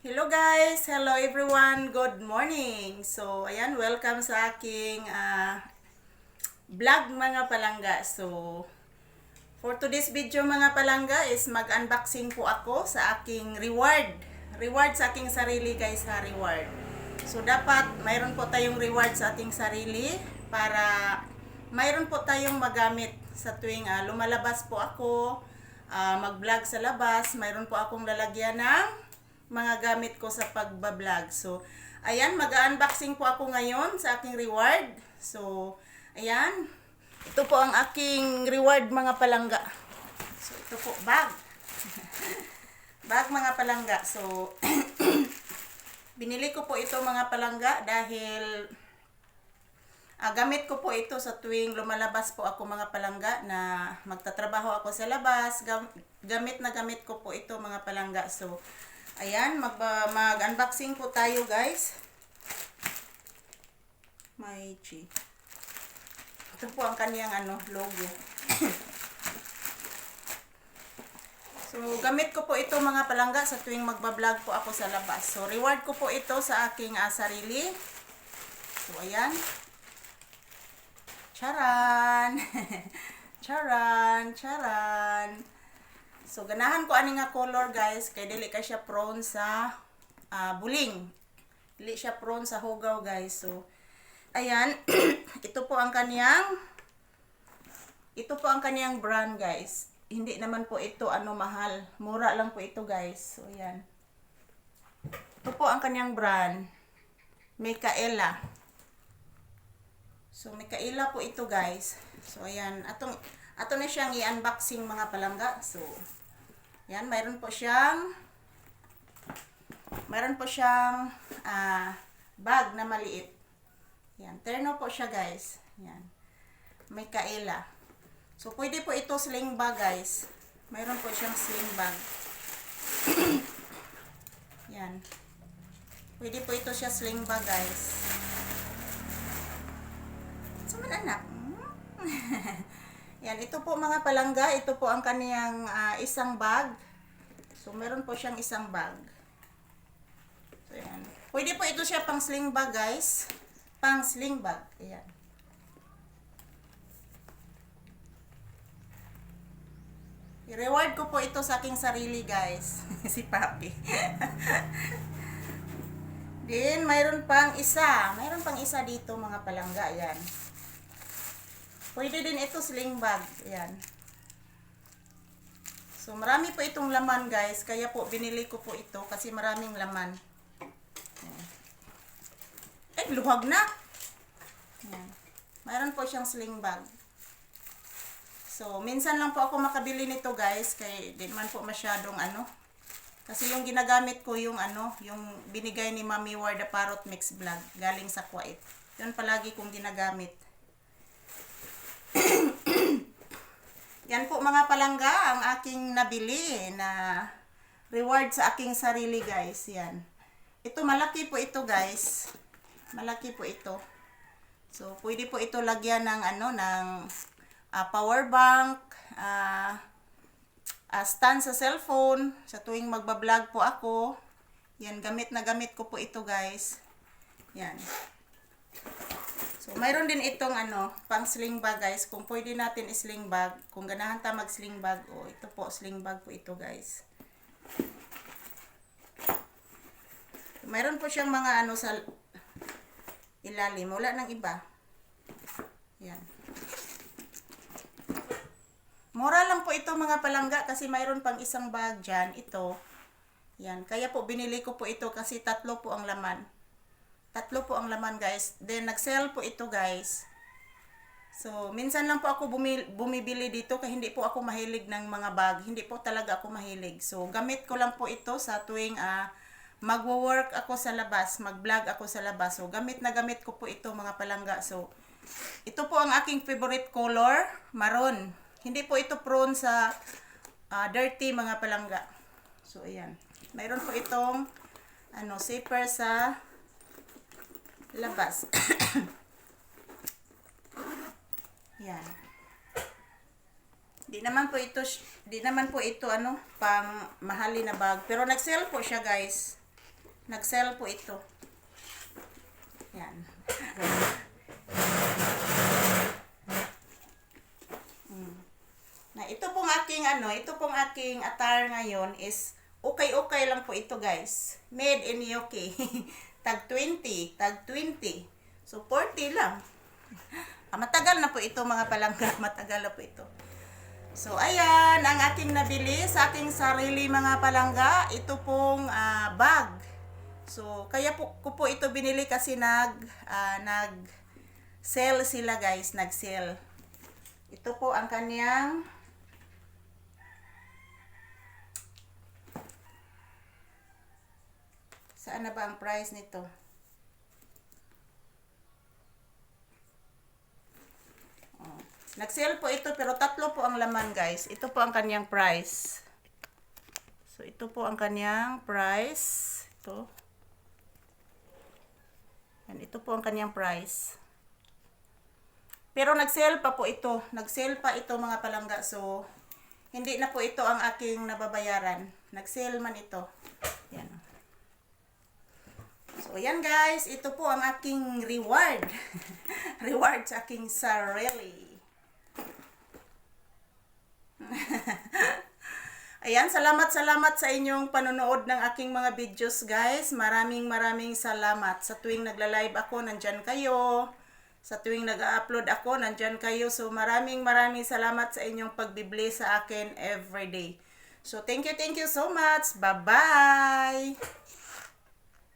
Hello guys! Hello everyone! Good morning! So, ayan, welcome sa aking ah, vlog mga palangga. So, for today's video mga palangga is mag-unboxing po ako sa aking reward. Reward sa aking sarili guys ha, reward. So, dapat mayroon po tayong reward sa ating sarili para mayroon po tayong magamit sa tuwing ah, lumalabas po ako, ah, mag-vlog sa labas, mayroon po akong lalagyan ng mga gamit ko sa pagbablog. So, ayan, mag-unboxing po ako ngayon sa aking reward. So, ayan. Ito po ang aking reward mga palangga. So, ito po, bag. bag mga palangga. So, binili ko po ito mga palangga dahil Ah, gamit ko po ito sa tuwing lumalabas po ako mga palangga na magtatrabaho ako sa labas. Gam- gamit na gamit ko po ito mga palangga. So, ayan, mag, mag-unboxing po tayo guys. May chi. Ito po ang kaniyang ano, logo. so, gamit ko po ito mga palangga sa tuwing magbablog po ako sa labas. So, reward ko po ito sa aking ah, sarili. So, ayan. Charan! charan! Charan! So, ganahan ko ani nga color guys, kay dili ka siya prone sa ah, buling. Dili siya prone sa hugaw guys. So, ayan. ito po ang kaniyang ito po ang kaniyang brand guys. Hindi naman po ito ano mahal. Mura lang po ito guys. So, ayan. Ito po ang kaniyang brand. Micaela. So, Mikaela po ito, guys. So, ayan. Atong, ato na siyang i-unboxing mga palangga. So, ayan. Mayroon po siyang mayroon po siyang ah, bag na maliit. Ayan. Terno po siya, guys. Ayan. Mikaela. So, pwede po ito sling bag, guys. Mayroon po siyang sling bag. Ayan. Pwede po ito siya sling bag, guys. Saman anak. Yan, ito po mga palangga, ito po ang kaniyang ah, isang bag. So, meron po siyang isang bag. So, yan. Pwede po ito siya pang sling bag, guys. Pang sling bag. Ayan. I-reward ko po ito sa aking sarili, guys. si Papi. Then, mayroon pang isa. Mayroon pang isa dito, mga palangga. Ayan. Pwede din ito sling bag. Ayan. So, marami po itong laman, guys. Kaya po, binili ko po ito kasi maraming laman. Ayan. Eh, luwag na. Ayan. Mayroon po siyang sling bag. So, minsan lang po ako makabili nito, guys. Kaya di naman po masyadong ano. Kasi yung ginagamit ko yung ano, yung binigay ni Mami Warda Parrot Mix Vlog galing sa Kuwait. Yun palagi kong ginagamit. Yan po mga palangga ang aking nabili na reward sa aking sarili guys. Yan. Ito malaki po ito guys. Malaki po ito. So pwede po ito lagyan ng ano ng ah, power bank, ah ah, stand sa cellphone sa tuwing magba-vlog po ako. Yan gamit na gamit ko po ito guys. Yan. So, mayroon din itong ano, pang sling bag guys. Kung pwede natin i-sling bag, kung ganahan ta mag-sling bag, o ito po, sling bag po ito guys. Mayroon po siyang mga ano sa ilalim. Wala nang iba. Yan. Mura lang po ito mga palangga kasi mayroon pang isang bag dyan. Ito. Yan. Kaya po binili ko po ito kasi tatlo po ang laman. Tatlo po ang laman guys. Then nag-sell po ito guys. So, minsan lang po ako bumi- bumibili dito kaya hindi po ako mahilig ng mga bag. Hindi po talaga ako mahilig. So, gamit ko lang po ito sa tuwing ah, magwo-work ako sa labas, mag-vlog ako sa labas. So, gamit na gamit ko po ito mga palangga. So, ito po ang aking favorite color, maroon. Hindi po ito prone sa ah, dirty mga palangga. So, ayan. Mayroon po itong ano, zipper sa labas. Yan. Di naman po ito, di naman po ito ano, pang mahali na bag. Pero nag-sell po siya guys. Nag-sell po ito. Yan. Mm. Na ito pong aking ano, ito pong aking attire ngayon is okay-okay lang po ito guys. Made in UK. tag 20, tag 20. So 40 lang. Ah, matagal na po ito mga palangga, matagal na po ito. So ayan, ang aking nabili sa aking sarili mga palangga, ito pong ah, bag. So kaya po ko po ito binili kasi nag ah, nag sale sila guys, nag sale. Ito po ang kanyang Saan na ba ang price nito? Oh. Nag-sale po ito pero tatlo po ang laman guys. Ito po ang kanyang price. So ito po ang kanyang price. Ito. Yan, ito po ang kanyang price. Pero nag-sale pa po ito. Nag-sale pa ito mga palangga. So hindi na po ito ang aking nababayaran. Nag-sale man ito. Yan. So, yan guys, ito po ang aking reward. reward sa aking sarili. Ayan, salamat salamat sa inyong panonood ng aking mga videos guys. Maraming maraming salamat. Sa tuwing nagla-live ako, nandyan kayo. Sa tuwing nag-upload ako, nandyan kayo. So maraming maraming salamat sa inyong pagbibili sa akin everyday. So thank you, thank you so much. Bye-bye!